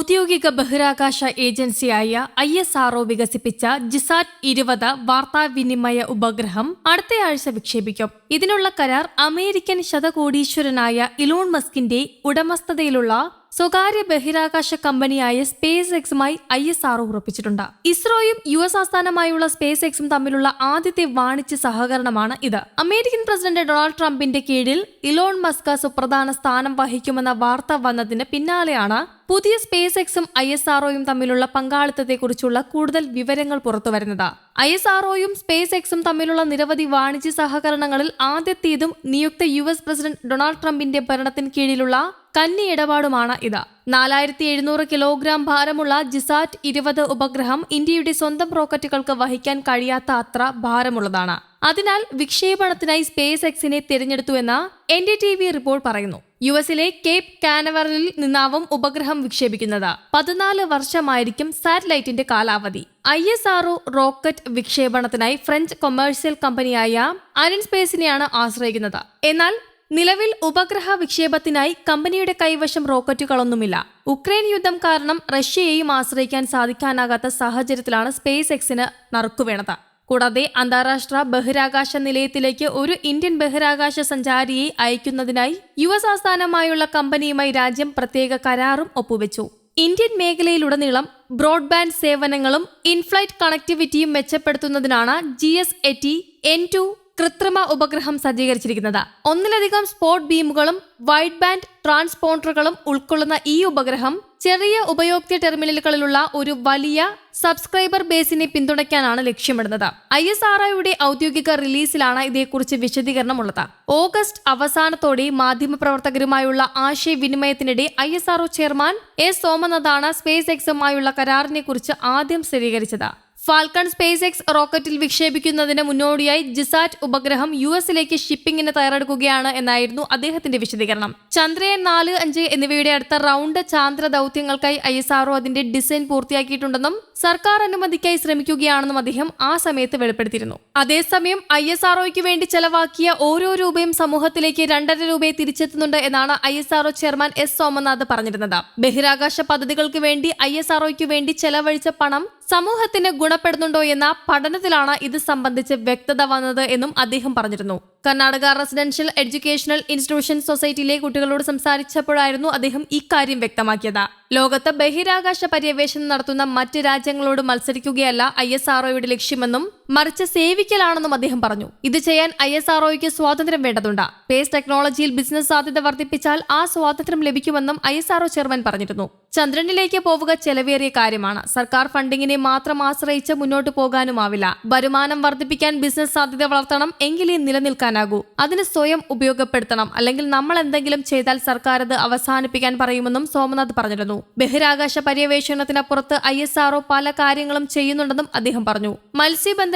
ഔദ്യോഗിക ബഹിരാകാശ ഏജൻസിയായ ഐ എസ് ആർഒ വികസിപ്പിച്ച ജിസാറ്റ് ഇരുപത് വാർത്താവിനിമയ ഉപഗ്രഹം അടുത്തയാഴ്ച വിക്ഷേപിക്കും. ഇതിനുള്ള കരാർ അമേരിക്കൻ ശതകോടീശ്വരനായ ഇലോൺ മസ്കിന്റെ ഉടമസ്ഥതയിലുള്ള സ്വകാര്യ ബഹിരാകാശ കമ്പനിയായ സ്പേസ് എക്സുമായി ഐ എസ് ആർ ഉറപ്പിച്ചിട്ടുണ്ട്. ഇസ്രോയും യു എസ് ആസ്ഥാനമായുള്ള സ്പേസ് എക്സും തമ്മിലുള്ള ആദ്യത്തെ വാണിജ്യ സഹകരണമാണ് ഇത്. അമേരിക്കൻ പ്രസിഡന്റ് ഡൊണാൾഡ് ട്രംപിന്റെ കീഴിൽ ഇലോൺ മസ്ക സുപ്രധാന സ്ഥാനം വഹിക്കുമെന്ന വാർത്ത വന്നതിന് പിന്നാലെയാണ് പുതിയ സ്പേസ് എക്സും ഐ എസ് ആർഒയും തമ്മിലുള്ള പങ്കാളിത്തത്തെക്കുറിച്ചുള്ള കൂടുതൽ വിവരങ്ങൾ പുറത്തുവരുന്നത്. ഐ എസ് ആർഒയും സ്പേസ് എക്സും തമ്മിലുള്ള നിരവധി വാണിജ്യ സഹകരണങ്ങളിൽ ആദ്യത്തേതും നിയുക്ത യു എസ് പ്രസിഡന്റ് ഡൊണാൾഡ് ട്രംപിന്റെ ഭരണത്തിന് കീഴിലുള്ള കന്നി ഇടപാടുമാണ് ഇത്. നാലായിരത്തി എഴുന്നൂറ് കിലോഗ്രാം ഭാരമുള്ള ജിസാറ്റ് ഇരുപത് ഉപഗ്രഹം ഇന്ത്യയുടെ സ്വന്തം റോക്കറ്റുകൾക്ക് വഹിക്കാൻ കഴിയാത്ത അത്ര ഭാരമുള്ളതാണ്. അതിനാൽ വിക്ഷേപണത്തിനായി സ്പേസ് എക്സിനെ തിരഞ്ഞെടുത്തുവെന്ന് N D T V report പറയുന്നു. യു എസിലെ കേപ് കാനവറിൽ നിന്നാവും ഉപഗ്രഹം വിക്ഷേപിക്കുന്നത്. പതിനാല് വർഷമായിരിക്കും സാറ്റലൈറ്റിന്റെ കാലാവധി. ഐ എസ് ആർഒ റോക്കറ്റ് വിക്ഷേപണത്തിനായി ഫ്രഞ്ച് കൊമേഴ്സ്യൽ കമ്പനിയായ അരൻ സ്പേസിനെയാണ് ആശ്രയിക്കുന്നത്. എന്നാൽ നിലവിൽ ഉപഗ്രഹ വിക്ഷേപത്തിനായി കമ്പനിയുടെ കൈവശം റോക്കറ്റുകളൊന്നുമില്ല. ഉക്രൈൻ യുദ്ധം കാരണം റഷ്യയെയും ആശ്രയിക്കാൻ സാധിക്കാനാകാത്ത സാഹചര്യത്തിലാണ് സ്പേസ് എക്സിന് നറുക്കുവീണത്. കൂടാതെ അന്താരാഷ്ട്ര ബഹിരാകാശ നിലയത്തിലേക്ക് ഒരു ഇന്ത്യൻ ബഹിരാകാശ സഞ്ചാരിയെ അയക്കുന്നതിനായി യു എസ് ആസ്ഥാനമായുള്ള കമ്പനിയുമായി രാജ്യം പ്രത്യേക കരാറും ഒപ്പുവെച്ചു. ഇന്ത്യൻ മേഖലയിലുടനീളം ബ്രോഡ്ബാൻഡ് സേവനങ്ങളും ഇൻഫ്ലൈറ്റ് കണക്ടിവിറ്റിയും മെച്ചപ്പെടുത്തുന്നതിനാണ് G S AT N two കൃത്രിമ ഉപഗ്രഹം സജ്ജീകരിച്ചിരിക്കുന്നത്. ഒന്നിലധികം സ്പോട്ട് ബീമുകളും വൈഡ് ബാൻഡ് ട്രാൻസ്പോണ്ടറുകളും ഉൾക്കൊള്ളുന്ന ഈ ഉപഗ്രഹം ചെറിയ ഉപയോക്തൃ ടെർമിനലുകളിലുള്ള ഒരു വലിയ സബ്സ്ക്രൈബർ ബേസിനെ പിന്തുണയ്ക്കാനാണ് ലക്ഷ്യമിടുന്നത്. ഐ എസ് ആർ ഐയുടെ ഔദ്യോഗിക റിലീസിലാണ് ഇതേക്കുറിച്ച് വിശദീകരണമുള്ളത്. ഓഗസ്റ്റ് അവസാനത്തോടെ മാധ്യമപ്രവർത്തകരുമായുള്ള ആശയവിനിമയത്തിനിടെ I S R O chairman S സോമനാഥാണ് space എക്സുമായുള്ള കരാറിനെ കുറിച്ച് ആദ്യം സ്ഥിരീകരിച്ചത്. ഫാൽക്കൺ സ്പേസ് എക്സ് റോക്കറ്റിൽ വിക്ഷേപിക്കുന്നതിന് മുന്നോടിയായി ജിസാറ്റ് ഉപഗ്രഹം യു എസിലേക്ക് ഷിപ്പിംഗിന് തയ്യാറെടുക്കുകയാണ് എന്നായിരുന്നു അദ്ദേഹത്തിന്റെ വിശദീകരണം. ചന്ദ്രയാൻ നാല് അഞ്ച് എന്നിവയുടെ അടുത്ത റൗണ്ട് ചാന്ദ്ര ദൗത്യങ്ങൾക്കായി ഐ എസ് ആർഒ അതിന്റെ ഡിസൈൻ പൂർത്തിയാക്കിയിട്ടുണ്ടെന്നും സർക്കാർ അനുമതിക്കായി ശ്രമിക്കുകയാണെന്നും അദ്ദേഹം ആ സമയത്ത് വെളിപ്പെടുത്തിയിരുന്നു. അതേസമയം ഐ എസ് ആർഒയ്ക്ക് വേണ്ടി ചെലവാക്കിയ ഓരോ രൂപയും സമൂഹത്തിലേക്ക് രണ്ടര രൂപയെ തിരിച്ചെത്തുന്നുണ്ട് എന്നാണ് I S RO chairman S Somanath പറഞ്ഞിരുന്നത്. ബഹിരാകാശ പദ്ധതികൾക്ക് വേണ്ടി ഐ എസ് ആർഒയ്ക്ക് വേണ്ടി ചെലവഴിച്ച പണം സമൂഹത്തിന് ഗുണപ്പെടുന്നുണ്ടോ എന്ന പഠനത്തിലാണ് ഇത് സംബന്ധിച്ച് വ്യക്തത വന്നത് എന്നും അദ്ദേഹം പറഞ്ഞിരുന്നു. കർണാടക റെസിഡൻഷ്യൽ എഡ്യൂക്കേഷണൽ ഇൻസ്റ്റിറ്റ്യൂഷൻ സൊസൈറ്റിയിലെ കുട്ടികളോട് സംസാരിച്ചപ്പോഴായിരുന്നു അദ്ദേഹം ഇക്കാര്യം വ്യക്തമാക്കിയത്. ലോകത്ത് ബഹിരാകാശ പര്യവേഷണം നടത്തുന്ന മറ്റ് രാജ്യങ്ങളോട് മത്സരിക്കുകയല്ല ഐ എസ് ആർഒയുടെ ലക്ഷ്യമെന്നും മറിച്ച് സേവിക്കലാണെന്നും അദ്ദേഹം പറഞ്ഞു. ഇത് ചെയ്യാൻ ഐ എസ് ആർഒയ്ക്ക് സ്വാതന്ത്ര്യം വേണ്ടതുണ്ട്. സ്പേസ് ടെക്നോളജിയിൽ ബിസിനസ് സാധ്യത വർദ്ധിപ്പിച്ചാൽ ആ സ്വാതന്ത്ര്യം ലഭിക്കുമെന്നും ഐ എസ് ആർഒ ചെയർമാൻ പറഞ്ഞിരുന്നു. ചന്ദ്രനിലേക്ക് പോവുക ചെലവേറിയ കാര്യമാണ്. സർക്കാർ ഫണ്ടിങ്ങിനെ മാത്രം ആശ്രയിച്ച് മുന്നോട്ട് പോകാനുമാവില്ല. വരുമാനം വർദ്ധിപ്പിക്കാൻ ബിസിനസ് സാധ്യത വളർത്തണം എങ്കിലേ നിലനിൽക്കാനാകൂ. അതിന് സ്വയം ഉപയോഗപ്പെടുത്തണം. അല്ലെങ്കിൽ നമ്മൾ എന്തെങ്കിലും ചെയ്താൽ സർക്കാർ അത് അവസാനിപ്പിക്കാൻ പറയുമെന്നും സോമനാഥ് പറഞ്ഞിരുന്നു. ബഹിരാകാശ പര്യവേഷണത്തിനപ്പുറത്ത് ഐ എസ് ആർഒ പല കാര്യങ്ങളും ചെയ്യുന്നുണ്ടെന്നും അദ്ദേഹം പറഞ്ഞു.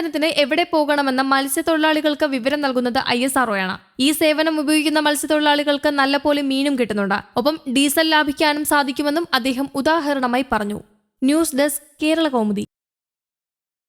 മത്സ്യബന്ധനത്തിന് എവിടെ പോകണമെന്ന മത്സ്യത്തൊഴിലാളികൾക്ക് വിവരം നൽകുന്നത് ഐ എസ് ആർഒയാണ് ഈ സേവനം ഉപയോഗിക്കുന്ന മത്സ്യത്തൊഴിലാളികൾക്ക് നല്ല പോലെ മീനും കിട്ടുന്നുണ്ട്. ഒപ്പം ഡീസൽ ലാഭിക്കാനും സാധിക്കുമെന്നും അദ്ദേഹം ഉദാഹരണമായി പറഞ്ഞു. News desk Kerala Kaumudi.